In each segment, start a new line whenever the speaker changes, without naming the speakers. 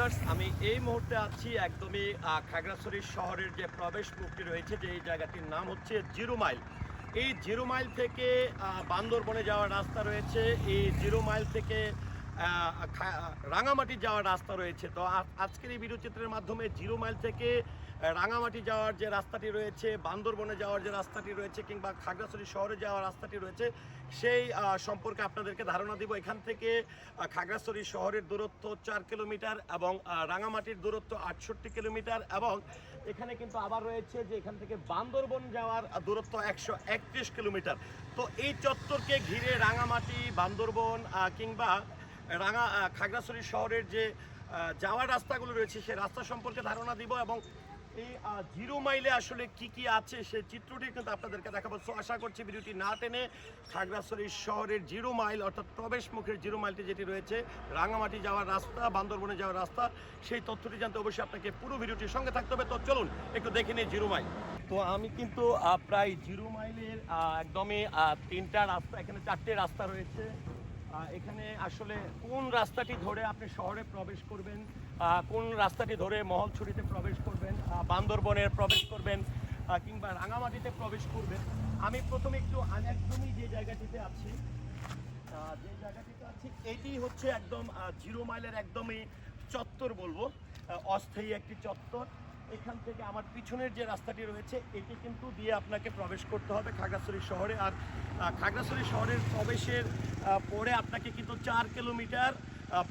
Viewers, আমি এই মুহূর্তে আছি একদমই খাগড়াছড়ি শহরের যে প্রবেশ মুক্তি রয়েছে, যে এই জায়গাটির নাম হচ্ছে জিরো মাইল। এই জিরো মাইল থেকে বান্দরবনে যাওয়ার রাস্তা রয়েছে। এই জিরো মাইল থেকে রাঙামাটি যাওয়ার রাস্তা রয়েছে। তো আজকের এই ভিডিও চিত্রের মাধ্যমে জিরো মাইল থেকে রাঙামাটি যাওয়ার যে রাস্তাটি রয়েছে, বান্দরবনে যাওয়ার যে রাস্তাটি রয়েছে, কিংবা খাগড়াছড়ি শহরে যাওয়ার রাস্তাটি রয়েছে, সেই সম্পর্কে আপনাদেরকে ধারণা দিব। এখান থেকে খাগড়াছড়ি শহরের দূরত্ব চার কিলোমিটার এবং রাঙামাটির দূরত্ব আটষট্টি কিলোমিটার এবং এখানে কিন্তু আবার রয়েছে যে এখান থেকে বান্দরবন যাওয়ার দূরত্ব একশো একত্রিশ কিলোমিটার। তো এই চত্বরকে ঘিরে রাঙামাটি, বান্দরবন কিংবা রাঙা খাগড়াছড়ি শহরের যে যাওয়ার রাস্তাগুলো রয়েছে সেই রাস্তা সম্পর্কে ধারণা দিব এবং এই জিরো মাইলে আসলে কি কি আছে সেই চিত্রটি কিন্তু আপনাদেরকে দেখাবো। সো আশা করছি ভিডিওটি না টেনে খাগড়াছড়ি শহরের জিরো মাইল, অর্থাৎ প্রবেশ মুখের জিরো মাইলটি যেটি রয়েছে, রাঙামাটি যাওয়ার রাস্তা, বান্দরবনে যাওয়ার রাস্তা, সেই তথ্যটি জানতে অবশ্যই আপনাকে পুরো ভিডিওটির সঙ্গে থাকতে হবে। তো চলুন, একটু দেখে নিই জিরো মাইল। তো আমি কিন্তু প্রায় জিরো মাইলের একদমই তিনটা রাস্তা, এখানে চারটে রাস্তা রয়েছে। এখানে আসলে কোন রাস্তাটি ধরে আপনি শহরে প্রবেশ করবেন? কোন রাস্তাটি ধরে মহলছড়িতে প্রবেশ করবেন? বান্দরবনে প্রবেশ করবেন? কিংবা রাঙামাটিতে প্রবেশ করবেন? আমি প্রথমে একটু একদমই যে জায়গাটিতে আছি যে জায়গাটিতে আছি, এটি হচ্ছে একদম জিরো মাইলের একদমই চত্বর বলব। অস্থায়ী একটি চত্বর। এখান থেকে আমার পিছনের যে রাস্তাটি রয়েছে, এটি কিন্তু দিয়ে আপনাকে প্রবেশ করতে হবে খাগড়াছড়ি শহরে। আর খাগড়াছড়ি শহরের প্রবেশের পরে আপনাকে কিন্তু চার কিলোমিটার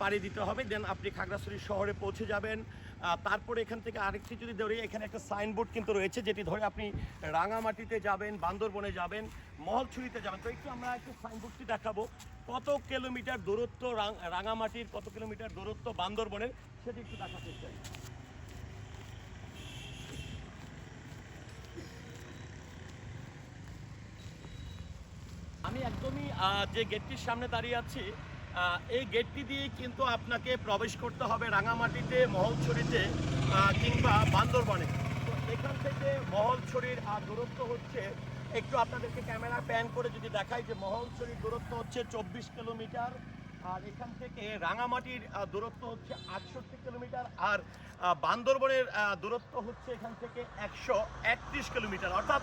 পাড়ি দিতে হবে। দেন আপনি খাগড়াছড়ি শহরে পৌঁছে যাবেন। তারপরে এখান থেকে আরেকটি যদি ধরে, এখানে একটা সাইনবোর্ড কিন্তু রয়েছে, যেটি ধরে আপনি রাঙামাটিতে যাবেন, বান্দরবনে যাবেন, মহলছড়িতে যাবেন। তো একটু আমরা একটু সাইনবোর্ডটি দেখাবো। কত কিলোমিটার দূরত্ব রাঙামাটির, কত কিলোমিটার দূরত্ব বান্দরবনের, সেটি একটু দেখাতে চাই আমি একদমই আহ, যে গেটটির সামনে দাঁড়িয়ে আছি এই গেটটি দিয়ে কিন্তু আপনাকে প্রবেশ করতে হবে রাঙামাটিতে, মহলছড়িতে কিংবা বান্দরবনে। তো এখান থেকে মহলছড়ির দূরত্ব হচ্ছে, একটু আপনাদেরকে ক্যামেরা প্যান করে যদি দেখাই যে মহলছড়ির দূরত্ব হচ্ছে চব্বিশ কিলোমিটার, আর এখান থেকে রাঙামাটির দূরত্ব হচ্ছে আটষট্টি কিলোমিটার, আর বান্দরবনের দূরত্ব হচ্ছে এখান থেকে একশো একত্রিশ কিলোমিটার। অর্থাৎ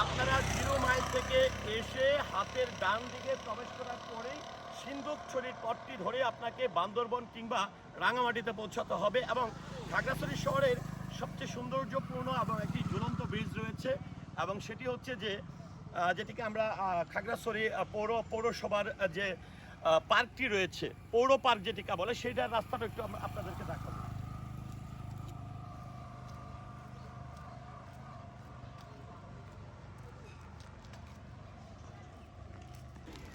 আপনারা জিরো মাইল থেকে এসে হাতের ডান দিকে প্রবেশ করার পরেই সিন্ধুকছড়ির পথটি ধরে আপনাকে বান্দরবন কিংবা রাঙামাটিতে পৌঁছাতে হবে এবং খাগড়াছড়ি শহরের সবচেয়ে সৌন্দর্যপূর্ণ এবং একটি ঝুলন্ত ব্রিজ রয়েছে এবং সেটি হচ্ছে যে যেটিকে আমরা খাগড়াছড়ি পৌর, পৌরসভার যে পার্কটি রয়েছে, পৌর পার্ক যেটিকে বলে সেইটার রাস্তাটা একটু আপনাদেরকে দেখাবো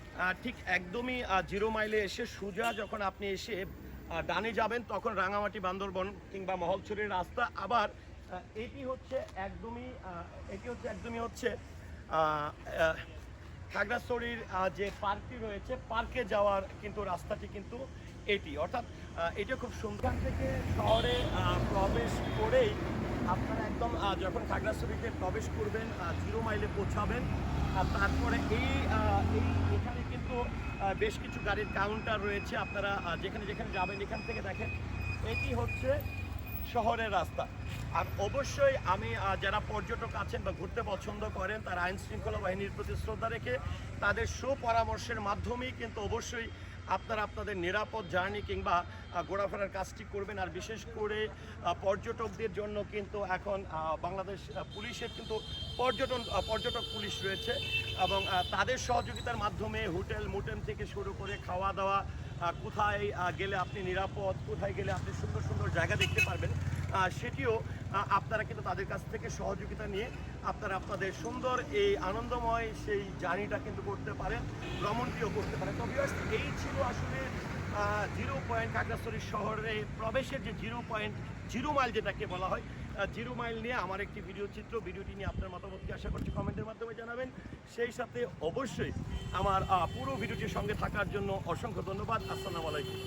আহ, ঠিক একদমই জিরো মাইলে এসে সোজা যখন আপনি এসে ডানে যাবেন, তখন রাঙামাটি বান্দরবন কিংবা মহলছড়ির রাস্তা আবার এটি হচ্ছে একদমই এটি হচ্ছে একদমই হচ্ছে খাগড়াছড়ির যে পার্কটি রয়েছে, পার্কে যাওয়ার কিন্তু রাস্তাটি কিন্তু এটি। অর্থাৎ এটা খুব সুন্দর থেকে শহরে প্রবেশ করেই আপনারা একদম যখন খাগড়াছড়িতে প্রবেশ করবেন জিরো মাইলে পৌঁছাবেন তারপরে এই এই, এখানে কিন্তু বেশ কিছু গাড়ির কাউন্টার রয়েছে আপনারা যেখানে যেখানে যাবেন এখান থেকে দেখেন। এটি হচ্ছে শহরের রাস্তা। আর অবশ্যই আমি যারা পর্যটক আছেন বা ঘুরতে পছন্দ করেন, তারা আইন শৃঙ্খলা বাহিনীর প্রতি শ্রদ্ধা রেখে তাদের সুপরামর্শের মাধ্যমেই কিন্তু অবশ্যই আপনারা আপনাদের নিরাপদ জার্নি কিংবা ঘোরাফেরার কাজটি করবেন। আর বিশেষ করে পর্যটকদের জন্য কিন্তু এখন বাংলাদেশ পুলিশের কিন্তু পর্যটন পর্যটক পুলিশ রয়েছে এবং তাদের সহযোগিতার মাধ্যমে হোটেল, মোটেল থেকে শুরু করে খাওয়া দাওয়া কোথায় গেলে আপনি নিরাপদ, কোথায় গেলে আপনি সুন্দর সুন্দর জায়গা দেখতে পারবেন। সেটিও আপনারা কিন্তু তাদের কাছ থেকে সহযোগিতা নিয়ে আপনারা আপনাদের সুন্দর এই আনন্দময় সেই জার্নিটা কিন্তু করতে পারেন, ভ্রমণটিও করতে পারেন। তো এই ছিল আসলে জিরো পয়েন্ট খাগড়াছড়ি শহরে প্রবেশের যে জিরো পয়েন্ট, জিরো মাইল যেটাকে বলা হয় জিরো মাইল নিয়ে আমার একটি ভিডিও চিত্র, ভিডিওটি নিয়ে আপনার মতামতকে আশা করছি কমেন্টের মাধ্যমে জানাবেন। সেই সাথে অবশ্যই আমার পুরো ভিডিওটির সঙ্গে থাকার জন্য অসংখ্য ধন্যবাদ। আসসালামু আলাইকুম।